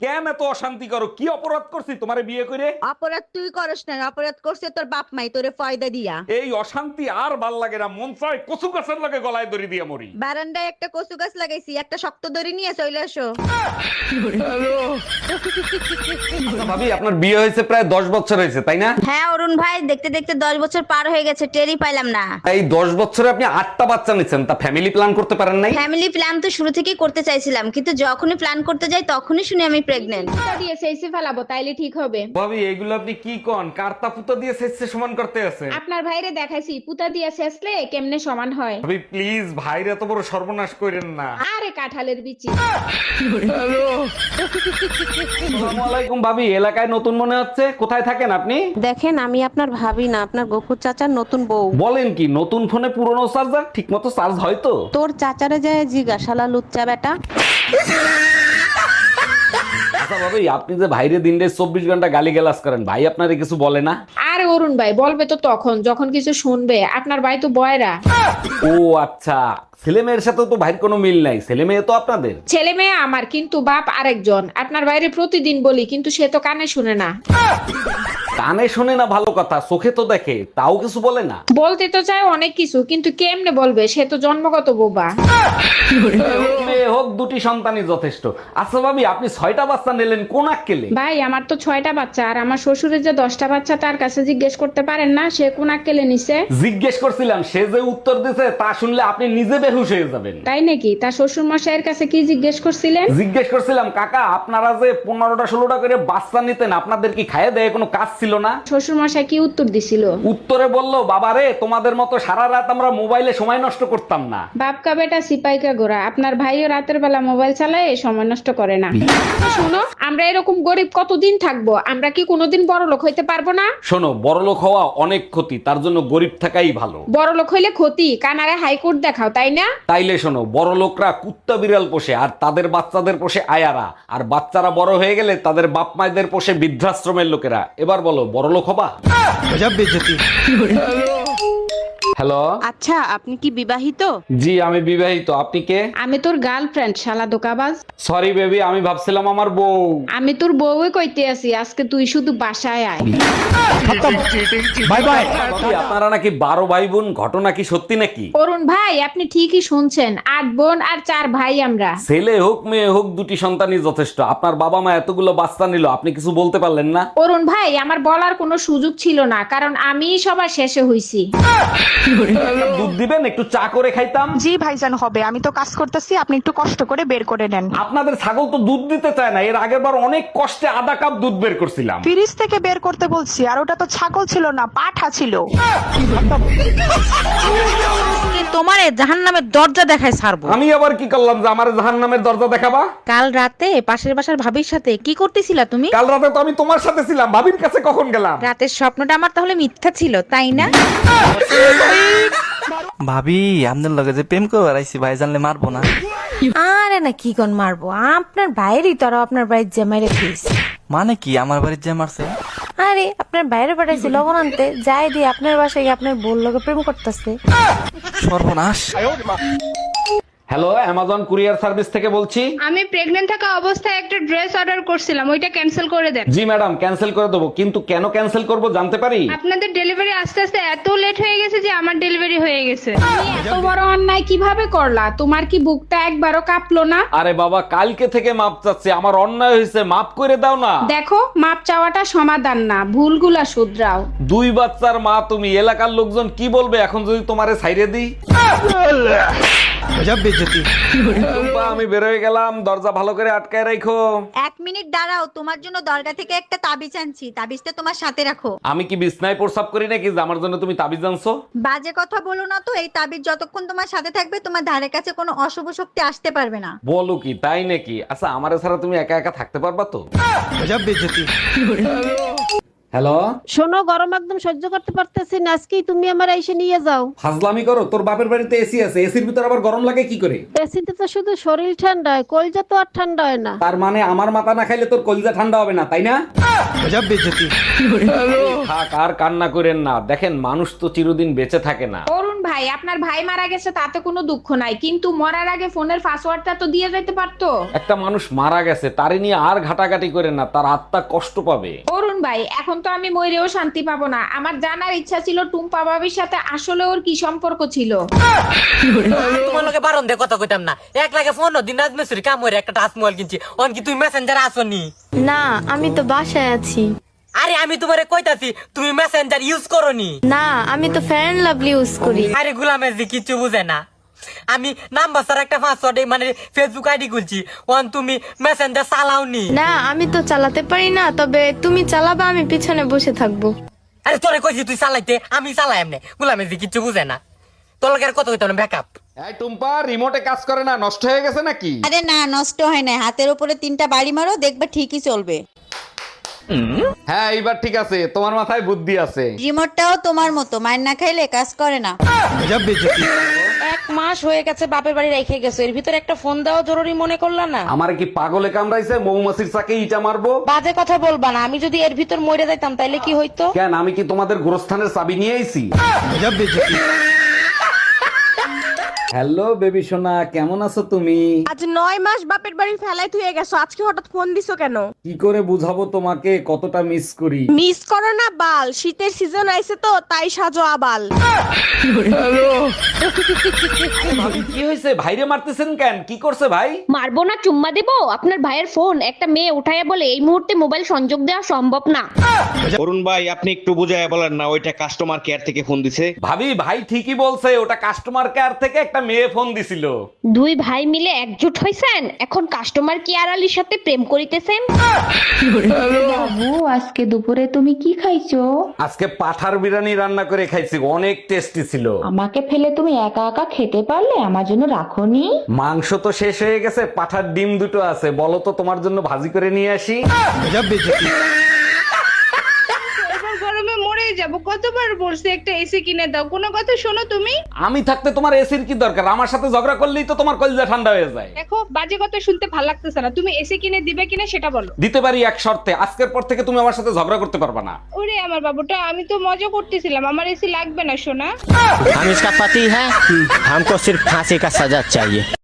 কেন এত অশান্তি করো? কি অপরাধ করছি? তোমারে বিয়ে করে? অপরাধ তুই করস না অপরাধ করছে তোর বাপ মাই তোরে ফয়দা দিয়া। এই অশান্তি আর ভালো লাগে না মন চায় কচু গাছের লাগে গলায় দড়ি দিয়ে মরি। বারান্দায় একটা কচু গাছ লাগাইছি একটা শক্ত দড়ি নিয়ে চলে আসো। আচ্ছা, ভাবি আপনার বিয়ে হয়েছে প্রায় দশ বছর হয়েছে তাই না? হ্যাঁ অরুণ ভাই দেখতে দেখতে দশ বছর পার হয়ে গেছে টেরই পাইলাম না। এই দশ বছরে আপনি আটটা বাচ্চা নিচ্ছেন তা ফ্যামিলি প্ল্যান করতে পারেন নাই? ফ্যামিলি প্ল্যান তো শুরু থেকেই করতে চাইছিলাম কিন্তু যখনই প্ল্যান করতে যাই তখনই শুনি আমি প্রেগনেন্ট দিয়ে সেইসে ফেলাবো তাইলে ঠিক হবে। ভাবি এগুলো আপনি কি কন? কার্তা পুতা দিয়ে শেষে সমান করতে আছে। আপনার ভাইরে দেখাইছি পুতা দিয়ে শেষলে কেমনে সমান হয়? ভাবি প্লিজ ভাইরে এত বড় সর্বনাশ করেন না। আরে কাঁঠালের বিচি। আসসালামু আলাইকুম ভাবি এলাকায় নতুন মনে হচ্ছে? কোথায় থাকেন আপনি? দেখেন আমি আপনার ভাবি না আপনার গফুর চাচার নতুন বউ। বলেন কি নতুন ফোনে পুরনো চার্জার? ঠিক মতো চার্জ হয় তো? তোর চাচারে যায় জিজ্ঞাসালা লুচ্চা বেটা। আচ্ছা ভাবি, আপনি যে ভাইরে দিন চব্বিশ ঘণ্টা গালি করেন, ভাই আপনারে কিছু বলে না? আরে অরুণ ভাই বলবে তো তখন যখন কিছু শুনবে। আপনার ভাই তো বয়রা। ও আচ্ছা ছেলে মেয়ের সাথে তো ভাইয়ের কোনো মিল নাই। ছেলে মেয়ে তো আপনাদের। ছেলে মেয়ে আমার কিন্তু বাপ আরেকজন। আপনার বাইরে প্রতিদিন বলি কিন্তু সে তো কানে শুনে না। কানে শোনে না ভালো কথা চোখে তো দেখে তাও কিছু বলে না। বলতে তো চায় অনেক কিছু কিন্তু কেমনে বলবে? সে তো জন্মগত বোবা। মেয়ে হোক দুটি সন্তানই যথেষ্ট। আচ্ছা ভাবি আপনি ছয়টা বাচ্চা নিলেন কোন আক্কেলে? ভাই আমার তো ছয়টা বাচ্চা আর আমার শ্বশুরের যে দশটা বাচ্চা তার কাছে জিজ্ঞেস করতে পারেন না সে কোন আক্কেলে নিছে? জিজ্ঞেস করছিলাম সে যে উত্তর দিছে তা শুনলে আপনি নিজে বেহুশ হয়ে যাবেন। তাই নাকি? তার শ্বশুর মশাইয়ের কাছে কি জিজ্ঞেস করছিলেন? জিজ্ঞেস করছিলাম কাকা আপনারা যে পনেরোটা ষোলোটা করে বাচ্চা নিতেন আপনাদের কি খাইয়ে দেয় কোনো কাজ ছিল না? শ্বশুর মশাই কি উত্তর দিছিল? উত্তরে বলল বাবা রে তোমাদের মতো সারা রাত আমরা মোবাইলে সময় নষ্ট করতাম না। বাপকা বেটা সিপাইকা গোরা আপনার ভাইও রাতের বেলা মোবাইল চালায় সময় নষ্ট করে না। শুনো আমরা এরকম গরিব কতদিন থাকব? আমরা কি কোনোদিন বড় লোক হইতে পারব না? শোনো বড়লোক হওয়া অনেক ক্ষতি তার জন্য গরিব থাকাই ভালো। বড়লোক হইলে ক্ষতি কানারে হাইকোর্ট দেখাও তাই না? তাইলে শোনো বড়লোকরা কুত্তা বিড়াল পোষে আর তাদের বাচ্চাদের পোষে আয়ারা। আর বাচ্চারা বড় হয়ে গেলে তাদের বাপ মায়েদের পোষে বৃদ্ধাশ্রমের লোকেরা। এবার বলো বড়লোক হবা? হ্যালো আচ্ছা আপনি কি বিবাহিত? জি আমি বিবাহিত। আপনি কে? আমি তোর গার্লফ্রেন্ড শালা দোকাবাজ সরি বেবি আমি ভাবছিলাম আমার বউ। আমি তোর বউই কইতে আছি আজকে তুই শুধু বাসায় আয়। বাই বাই আপনারা নাকি বারো ভাই বোন ঘটনা কি সত্যি নাকি? অরুণ ভাই আপনি ঠিকই শুনছেন আট বোন আর চার ভাই আমরা। ছেলে হোক মেয়ে হোক দুটি সন্তানই যথেষ্ট। আপনার বাবা মা এতগুলো বাচ্চা নিল আপনি কিছু বলতে পারলেন না? অরুণ ভাই আমার বলার কোনো সুযোগ ছিল না কারণ আমি সবার শেষে হইছি। দুধ দিবেন একটু চা করে খাইতাম। জি ভাইজান হবে। আমি তো কাজ করতেছি আপনি একটু কষ্ট করে বের করে নেন। আপনাদের ছাগল তো দুধ দিতে চায় না এর আগের বার অনেক কষ্টে আধা কাপ দুধ বের করছিলাম। ফ্রিজ থেকে বের করতে বলছি আর ওটা তো ছাগল ছিল না পাঠা ছিল। তোমারে জাহান নামের দরজা দেখায় ছাড়বো। আমি আবার কি করলাম যে আমার জাহান নামের দরজা দেখাবা? কাল রাতে পাশের বাসার ভাবির সাথে কি করতেছিলা তুমি? কাল রাতে তো আমি তোমার সাথে ছিলাম ভাবির কাছে কখন গেলাম? রাতের স্বপ্নটা আমার তাহলে মিথ্যা ছিল তাই না? ভাবি আপনার লগে যে প্রেম করে বেড়াইছি ভাই জানলে মারবো না। আরে না কি কন মারবো? আপনার বাইরেই তো আরও আপনার বাড়ির যে মাইরে খেয়েছে মানে কি আমার বাড়ির যে মারছে? আরে আপনার বাইরে পাঠাইছি লবণ আনতে। যাই দিয়ে আপনার বাসায় আপনার বোন লগে প্রেম করতেছে। সর্বনাশ। হ্যালো অ্যামাজন কুরিয়ার সার্ভিস থেকে বলছি। আমি প্রেগনেন্ট থাকা অবস্থায় একটা ড্রেস অর্ডার করছিলাম ওইটা ক্যান্সেল করে দেন। জি ম্যাডাম ক্যান্সেল করে দেবো। কিন্তু কেন ক্যান্সেল করব জানতে পারি? আপনাদের ডেলিভারি আস্তে আস্তে এত লেট হয়ে গেছে যে আমার ডেলিভারি হয়ে গেছে। এত বড় অন্যায় কীভাবে করলা? তোমার কি বুকটা একবারও কাঁপলো না? আরে বাবা কালকে থেকে মাপ চাচ্ছি। আমার অন্যায় হয়েছে মাপ করে দাও না। দেখো মাপ চাওয়াটা সমাধান না ভুলগুলা শুধরাও। দুই বাচ্চার মা তুমি এলাকার লোকজন কি বলবে এখন যদি তোমারে ছাইরে দিই? টুম্পা, আমি বেরোয় গেলাম। দরজা ভালো করে আটকায় রাখো। এক মিনিট দাঁড়াও তোমার জন্য দরগা থেকে একটা তাবিজ আনছি। তাবিজটা তোমার সাথে রাখো। আমি কি বিছনায় প্রসাব করি নাকি? যে আমার জন্য তুমি তাবিজ আনছো? বাজে কথা বলো না তো এই তাবিজ যতক্ষণ তোমার সাথে থাকবে তোমার ধারে কাছে কোনো অশুভ শক্তি আসতে পারবে না। বলো কি তাই নাকি? আচ্ছা আমার ছাড়া তুমি একা একা থাকতে পারবা তো? হ্যালো? শোনো গরম একদম সহ্য করতে পারতেছি না। আজকেই তুমি আমার এসে নিয়ে যাও। ফাজলামি করো তোর বাপের বাড়িতে এসি আছে এসির ভিতর আবার গরম লাগে কি করে? এসিতে তো শুধু শরীর ঠান্ডা হয় কলজা তো আর ঠান্ডা হয় না। তার মানে আমার মাথা না খাইলে তোর কলিজা ঠান্ডা হবে না তাই না? থাক আর কান্না করেন না। দেখেন মানুষ তো চিরদিন বেঁচে থাকে না। ভাই আপনার ভাই মারা গেছে তাতে কোনো দুঃখ নাই। কিন্তু মরার আগে ফোনের পাসওয়ার্ডটা তো দিয়ে যাইতে পারতো। একটা মানুষ মারা গেছে তারে নিয়ে আর ঘাটাঘাটি করে না তার আত্মা কষ্ট পাবে। অরুণ ভাই এখন তো আমি মরেও শান্তি পাবো না। আমার জানার ইচ্ছা ছিল টুম্পা বাবির সাথে আসলে ওর কি সম্পর্ক ছিল। তোমার লগে বারণ দিয়ে কথা কইতাম না। এক লাগে ফোন দিন রাজ মেসুরি কাম একটা টাচ মোবাইল কিনছি। অন কি তুমি মেসেঞ্জার আসনি? না আমি তো বাসায় আছি। আরে আমি তোমারে কইতাছি তুমি মেসেঞ্জার ইউজ করনি। না আমি তো ফেয়ার অ্যান্ড লাভলি ইউজ করি। আরে গুলামের জি কিচ্ছু বুঝে না। আমি নাম্বার স্যার একটা পাসওয়ার্ড মানে ফেসবুক আইডি খুলছি ওয়ান তুমি মেসেঞ্জার চালাওনি। না আমি তো চালাতে পারি না তবে তুমি চালাবা আমি পিছনে বসে থাকব। আরে তোরে কইছি তুই চালাইতে আমি চালাই এমনি। গুলামের জি কিছু বুঝে না। তোর লগে আর কত কইতাম ব্যাকআপ এই টুম্পা রিমোটে কাজ করে না নষ্ট হয়ে গেছে নাকি? আরে না নষ্ট হয় না হাতের উপরে তিনটা বাড়ি মারো দেখবে ঠিকই চলবে। হ্যাঁ এইবার ঠিক আছে। তোমার মাথায় বুদ্ধি আছে। রিমোটটাও তোমার মতো মায়ের না খাইলে কাজ করে না। এক মাস হয়ে গেছে বাপের বাড়ি রেখে গেছো। এর ভিতরে একটা ফোন দেওয়া জরুরি মনে করলা না? আমার কি পাগলে কামড়াইছে? মৌমাছির চাকে ইটা মারবো? বাজে কথা বলবা না। আমি যদি এর ভিতর মরে যাইতাম তাইলে কি হইতো? কেন? আমি কি তোমাদের গোরস্থানের চাবি নিয়ে আইছি? হ্যালো বেবি সোনা কেমন আছো তুমি? আজ নয় মাস বাপের বাড়ি ফেলাই থুয়ে গেছো আজকে হঠাৎ ফোন দিছো কেন? কি করে বুঝাবো তোমাকে? কতটা মিস করি। মিস করো না বাল। শীতের সিজন আইছে তো তাই সাজো আবাল। কি হয়েছে? ভাইরে মারতেছেন কেন? কি করছে ভাই? মারবো না চুম্মা দেবো? আপনার ভাইয়ের ফোন একটা মেয়ে উঠাইয়া বলে এই মুহূর্তে মোবাইল সংযোগ দেওয়া সম্ভব না। অরুণ ভাই আপনি একটু বুঝায় বলেন না ওইটা কাস্টমার কেয়ার থেকে ফোন দিছে? ভাবি ভাই ঠিকই বলছে ওটা কাস্টমার কেয়ার থেকে একটা মেয়ে ফোন দিছিল। দুই ভাই মিলে একজোট হইছেন? এখন কাস্টমার কেয়ার আলীর সাথে প্রেম করিতেছেন? বাবু আজকে দুপুরে তুমি কি খাইছো? আজকে পাঠার বিরিয়ানি রান্না করে খাইছি অনেক টেস্টি ছিল। আমাকে ফেলে তুমি একা একা খেতে পারলে আমার জন্য রাখোনি? মাংস তো শেষ হয়ে গেছে পাঠার ডিম দুটো আছে বলো তো তোমার জন্য ভাজি করে নিয়ে আসি। যাব কতবার বলছি একটা এসি কিনে দাও কোনো কথা শোনো তুমি আমি থাকতে তোমার এসির কি দরকার আমার সাথে ঝগড়া করলেই তো তোমার কলিজা ঠান্ডা হয়ে যায় দেখো বাজে কথা শুনতে ভালো লাগতেছে না তুমি এসি কিনে দিবে কিনা সেটা বলো দিতে পারি এক শর্তে আজকের পর থেকে তুমি আমার সাথে ঝগড়া করতে পারবা না ওরে আমার বাবুটা আমি তো মজা করতেছিলাম আমার এসি লাগবে না সোনা हम इसका पति है हमको सिर्फ फांसी का सजा चाहिए